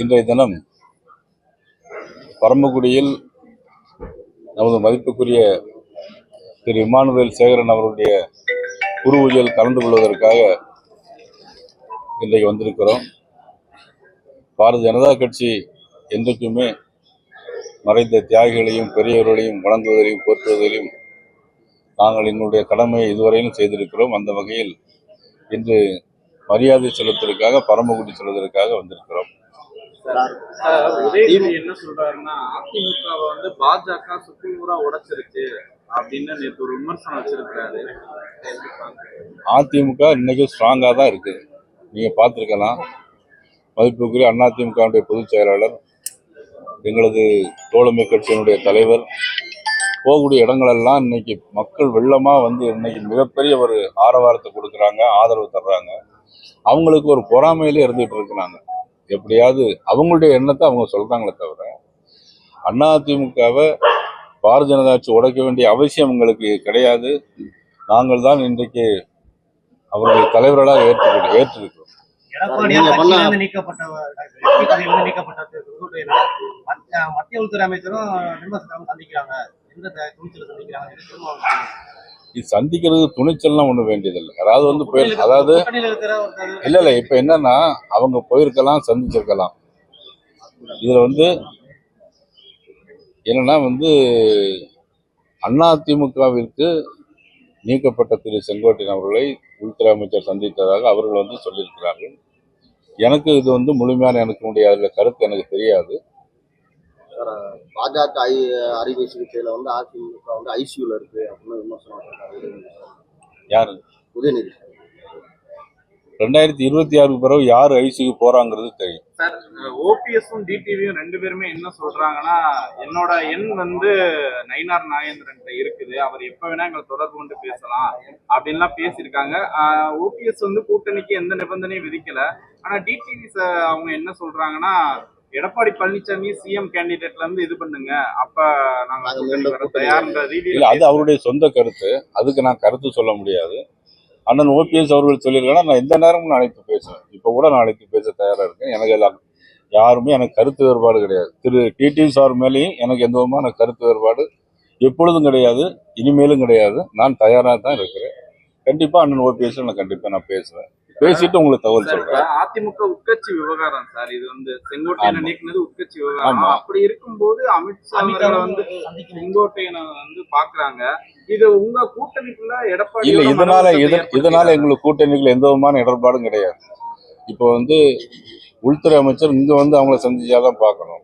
இன்றைய தினம் பரமக்குடியில் நமது மதிப்புக்குரிய திரு இமானுவேல் சேகரன் அவருடைய குரு கலந்து கொள்வதற்காக இன்றைக்கு வந்திருக்கிறோம். பாரதிய ஜனதா கட்சி என்றைக்குமே மறைந்த தியாகிகளையும் பெரியவர்களையும் வணங்குவதிலையும் போற்றுவதிலும் நாங்கள் எங்களுடைய கடமையை இதுவரையிலும் செய்திருக்கிறோம். அந்த வகையில் இன்று மரியாதை செலுத்துவதற்காக பரமக்குடி செல்வதற்காக வந்திருக்கிறோம். உதயநிதி என்ன சொல்றாருன்னா அதிமுகவை வந்து பாஜக சுக்குநூறா உடைச்சிருச்சு அப்படின்னு நேற்று ஒரு விமர்சனம் வச்சிருக்கிறாரு. அதிமுக இன்னைக்கு ஸ்ட்ராங்காக தான் இருக்குது நீங்கள் பார்த்துருக்கலாம். மதிப்புக்குரிய அதிமுகவுடைய பொதுச் செயலாளர் எங்களது தோழமை கட்சியினுடைய தலைவர் போகக்கூடிய இடங்களெல்லாம் இன்னைக்கு மக்கள் வெள்ளமாக வந்து இன்னைக்கு மிகப்பெரிய ஒரு ஆரவாரத்தை கொடுக்குறாங்க ஆதரவு தர்றாங்க. அவங்களுக்கு ஒரு பொறாமையிலே இருந்துகிட்டு இருக்கிறாங்க. எப்படியாவது அவங்களுடைய எண்ணத்தை அவங்க சொல்கிறாங்களே தவிர அதிமுகவை பாரதிய ஜனதா கட்சி உடைக்க வேண்டிய அவசியம் எங்களுக்கு கிடையாது. நாங்கள் தான் இன்றைக்கு அவர்களை தலைவர்களாக ஏற்று ஏற்றிருக்கிறோம். மத்திய- உள்துறை அமைச்சரும் சந்திக்கிறாங்க. இது சந்திக்கிறது துணிச்சல்லாம் ஒன்றும் வேண்டியதில்லை. யாராவது வந்து போய் அதாவது இல்லை இல்லை இப்போ என்னன்னா அவங்க போயிருக்கலாம் சந்திச்சிருக்கலாம். இதில் வந்து என்னன்னா வந்து அதிமுகவிற்கு நீக்கப்பட்ட திரு செங்கோட்டையன் அவர்களை உள்துறை அமைச்சர் சந்தித்ததாக அவர்கள் வந்து சொல்லியிருக்கிறார்கள். எனக்கு இது வந்து முழுமையான எனக்கு உடைய அதில் கருத்து எனக்கு தெரியாது. பாஜக ஐ அறுவை சிகிச்சையில வந்து அதிமுக வந்து ஐசியூல இருக்கு அப்படின்னு விமர்சனம் யார்? உதயநிதி ரெண்டாயிரத்தி இருபத்தி ஆறுக்கு பிறகு யார் ஐசிக்கு போறாங்கிறது தெரியும். சார் ஓபிஎஸும் டிடிவியும் ரெண்டு பேருமே என்ன சொல்றாங்கன்னா என்னோட எண் வந்து நயினார் நாகேந்திரன் இருக்குது. அவர் எப்ப வேணா எங்களை தொடர்பு கொண்டு பேசலாம் அப்படின்லாம் பேசியிருக்காங்க. ஓபிஎஸ் வந்து கூட்டணிக்கு எந்த நிபந்தனையும் விதிக்கல. ஆனா டிடிவி அவங்க என்ன சொல்றாங்கன்னா எடப்பாடி பழனிசாமி சிஎம் கேண்டிடேட்ல இருந்து இது பண்ணுங்க. அப்ப நாங்க இல்லை அது அவருடைய சொந்த கருத்து. அதுக்கு நான் கருத்து சொல்ல முடியாது. அண்ணன் ஓபிஎஸ் அவர்கள் சொல்லியிருக்காங்கன்னா நான் எந்த நேரமும் நான் அழைத்து பேசுவேன் இப்போ கூட நான் அழைத்து பேச தயாராக இருக்கேன். எனக்கு எல்லாம் யாருமே எனக்கு கருத்து வேறுபாடு கிடையாது. திரு டிடி சார் மேலேயும் எனக்கு எந்த விதமான கருத்து வேறுபாடு எப்பொழுதும் கிடையாது இனிமேலும் கிடையாது. நான் தயாராக தான் இருக்கிறேன். கண்டிப்பாக அண்ணன் ஓபிஎஸ் நான் கண்டிப்பாக நான் பேசுவேன் பேசிட்டு உங்களுக்கு தகவல் இப்ப அதிமுக உட்கட்சி விவகாரம் சார். இது வந்து செங்கோட்டையனை. நீக்கினது உட்கட்சி விவகாரம். அப்படி இருக்கும்போது அமித்ஷா அவர்களை வந்து செங்கோட்டையனை வந்து பாக்குறாங்க இது உங்க கூட்டணிக்குள்ள எடப்பாடி இல்லை இதனால இத இதனால எங்களுக்கு கூட்டணிகள் எந்த விதமான இடர்பாடும் கிடையாது. இப்போ வந்து உள்துறை அமைச்சர் இங்கே வந்து அவங்கள சந்திச்சாதான் பார்க்கணும்.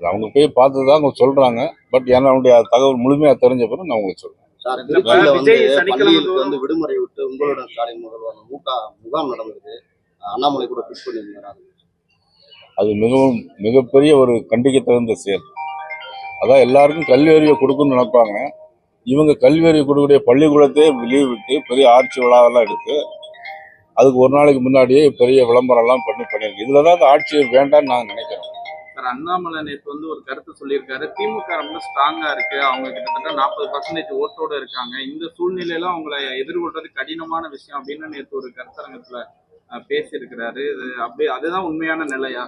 அவங்க போய் பார்த்து தான் அவங்க சொல்கிறாங்க பட் என்னுடைய தகவல் முழுமையாக தெரிஞ்ச பிறகு நான் உங்களுக்கு சொல்றேன். சார் திருச்சியில வந்து விஜய் சனிக்கிழமை பள்ளிகளுக்கு வந்து விடுமுறை விட்டு உங்களோட ஸ்டாலின் முதல்வர் முகா முகாம் நடந்தது. அண்ணாமலை கூட பிக் பண்ணியிருந்தாரு? அது மிகவும் மிகப்பெரிய ஒரு கண்டிக்க தகுந்த செயல். அதான் எல்லாருக்கும் கல்வி அறிவை கொடுக்கணும்னு நினைப்பாங்க. இவங்க கல்வி அறிவு கொடுக்கக்கூடிய பள்ளிக்கூடத்தையே லீவ் விட்டு பெரிய ஆட்சி விழாவெல்லாம் எடுத்து அதுக்கு ஒரு நாளைக்கு முன்னாடியே பெரிய விளம்பரம்லாம் பண்ணி பண்ணியிருக்கு. இதில் தான் அந்த ஆட்சி வேண்டாம்னு நான் நினைக்கிறேன் டாக்டர் அண்ணாமலை நேற்று வந்து ஒரு கருத்து சொல்லியிருக்காரு. திமுக ரொம்ப ஸ்ட்ராங்கா இருக்கு. அவங்க கிட்டத்தட்ட நாற்பது பர்சன்டேஜ் ஓட்டோட இருக்காங்க. இந்த சூழ்நிலையில அவங்களை எதிர்கொள்றது கடினமான விஷயம் அப்படின்னு நேற்று ஒரு கருத்தரங்கத்துல பேசியிருக்கிறாரு. இது அப்படியே அதுதான் உண்மையான நிலையா?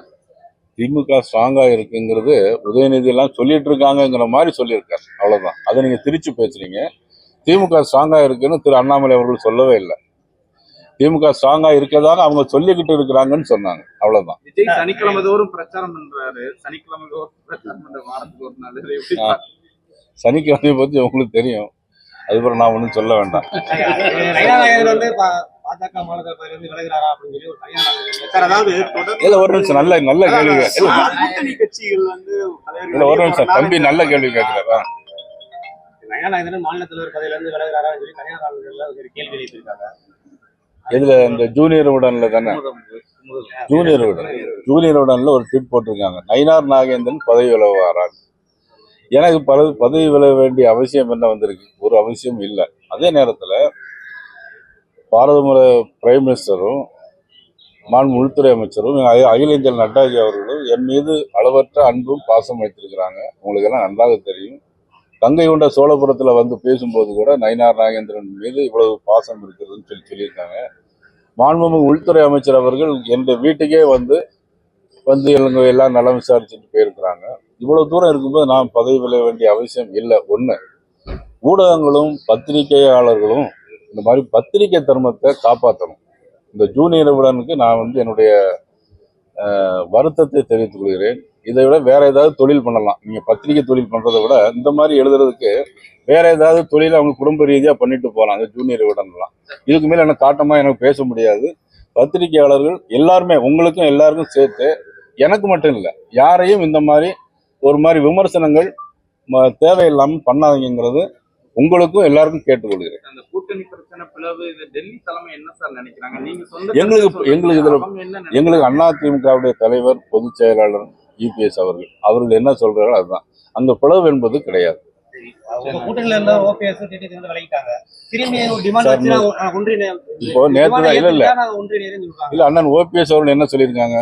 திமுக ஸ்ட்ராங்கா இருக்குங்கிறது உதயநிதி எல்லாம் சொல்லிட்டு இருக்காங்கிற மாதிரி சொல்லியிருக்காரு. அவ்வளவுதான். அதை நீங்க திருச்சி பேசுறீங்க. திமுக ஸ்ட்ராங்கா இருக்குன்னு திரு அண்ணாமலை அவர்கள் சொல்லவே இல்லை. திமுக ஸ்ட்ராங்கா இருக்கதான அவங்க சொல்லிக்கிட்டு இருக்கிறாங்கன்னு சொன்னாங்க. அவ்வளவுதான். விஜய் சனிக்கிழமை தோறும் பிரச்சாரம் பண்றாரு. சனிக்கிழமை தோறும் பிரச்சாரம் பண்ற வாரத்துக்கு ஒரு நாள். சனிக்கிழமையை பத்தி உங்களுக்கு தெரியும். அதுக்கப்புறம் நான் ஒன்றும் சொல்ல வேண்டாம். இல்ல ஒரு நிமிஷம். நல்ல நல்ல கேள்வி இல்ல, ஒரு நிமிஷம். தம்பி நல்ல கேள்வி கேட்கிறாரா? மாநில தலைவர் சொல்லி தனியார் கேள்வி எழுப்பியிருக்காங்க. இதுல இந்த ஜூனியர் உடன்ல தானே? ஜூனியர் உடன். ஜூனியர் உடன்ல ஒரு ட்வீட் போட்டிருக்காங்க. நயினார் நாகேந்திரன் பதவி விலகுவாரான் எனக்கு பல பதவி விலக வேண்டிய அவசியம் என்ன வந்திருக்கு? ஒரு அவசியம் இல்லை. அதே நேரத்தில் பாரத பிரைம் மினிஸ்டரும் மாண்பு உள்துறை அமைச்சரும் அகில அகில இந்திய நட்டாஜி அவர்களும் என் மீது அளவற்ற அன்பும் பாசம் வைத்திருக்கிறாங்க. உங்களுக்கு எல்லாம் நன்றாக தெரியும். கங்கை கொண்ட சோழபுரத்தில் வந்து பேசும்போது கூட நயினார் நாகேந்திரன் மீது இவ்வளவு பாசம் இருக்கிறதுன்னு சொல்லி சொல்லியிருக்காங்க. மாண்புமிகு உள்துறை அமைச்சர் அவர்கள் என்ற வீட்டுக்கே வந்து வந்து எங்க எல்லாம் நலம் விசாரிச்சுட்டு போயிருக்கிறாங்க. இவ்வளவு தூரம் இருக்கும்போது நான் பதவி விளைய வேண்டிய அவசியம் இல்லை. ஒன்று ஊடகங்களும் பத்திரிகையாளர்களும் இந்த மாதிரி பத்திரிகை தர்மத்தை காப்பாற்றணும் இந்த ஜூனியர் விடனுக்கு நான் வந்து என்னுடைய வருத்தத்தை தெரிவித்துக் கொள்கிறேன். இதை விட வேற ஏதாவது தொழில் பண்ணலாம். நீங்க பத்திரிகை தொழில் பண்றதை விட இந்த மாதிரி எழுதுறதுக்கு வேற ஏதாவது தொழில் அவங்க குடும்ப ரீதியா பண்ணிட்டு போகலாம் அந்த ஜூனியர் விடலாம் இதுக்கு மேல எனக்கு காட்டமா எனக்கு பேச முடியாது. பத்திரிகையாளர்கள் எல்லாருமே உங்களுக்கும் எல்லாருக்கும் சேர்த்து எனக்கு மட்டும் இல்லை யாரையும் இந்த மாதிரி ஒரு மாதிரி விமர்சனங்கள் ம- பண்ணாதீங்கிறது உங்களுக்கும் எல்லாருக்கும் கேட்டுக்கொள்கிறேன். அந்த கூட்டணி பிரச்சனை பிளவு இது டெல்லி தலைமை என்ன சார் நினைக்கிறாங்க? நீங்க சொந்த எங்களுக்கு-. எங்களுக்கு இதுல-? எங்களுக்கு அதிமுகவுடைய தலைவர் பொதுச் செயலாளர் இபிஎஸ் அவர்கள் அவர்கள் என்ன சொல்றாங்களோ அதுதான். அந்த பிளவு என்பது கிடையாது. இப்போ நேத்து தான் இல்ல இல்ல. இல்ல அண்ணன் ஓபிஎஸ் அவர்கள் என்ன சொல்லியிருக்காங்க?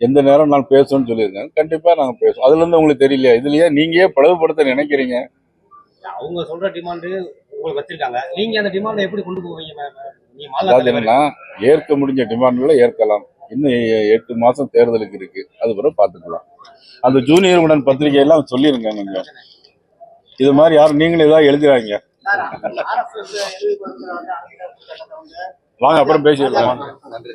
எந்த நேரம் நான் பேசணும்னு சொல்லியிருக்காங்க. கண்டிப்பா நாங்க பேசுவோம். அதுல இருந்து உங்களுக்கு தெரியலையா? இதுலயே நீங்க பிளவுபடுத்த நினைக்கிறீங்க? அவங்க சொல்ற டிமாண்ட் உங்களுக்கு வச்சிருக்காங்க நீங்க அந்த டிமாண்ட் எப்படி கொண்டு போவீங்க? நீங்க ஏற்க முடிஞ்ச டிமாண்ட்களை ஏற்கலாம் இன்னும் எட்டு மாசம் தேர்தலுக்கு இருக்கு அது பிறகு பார்த்துக்கலாம் அந்த ஜூனியர் உடன் பத்திரிகை எல்லாம் சொல்லிருங்க கொஞ்சம் இது மாதிரி யாரும் நீங்களும் ஏதாவது எழுதுறாங்க வாங்க அப்புறம் பேசிடலாம். நன்றி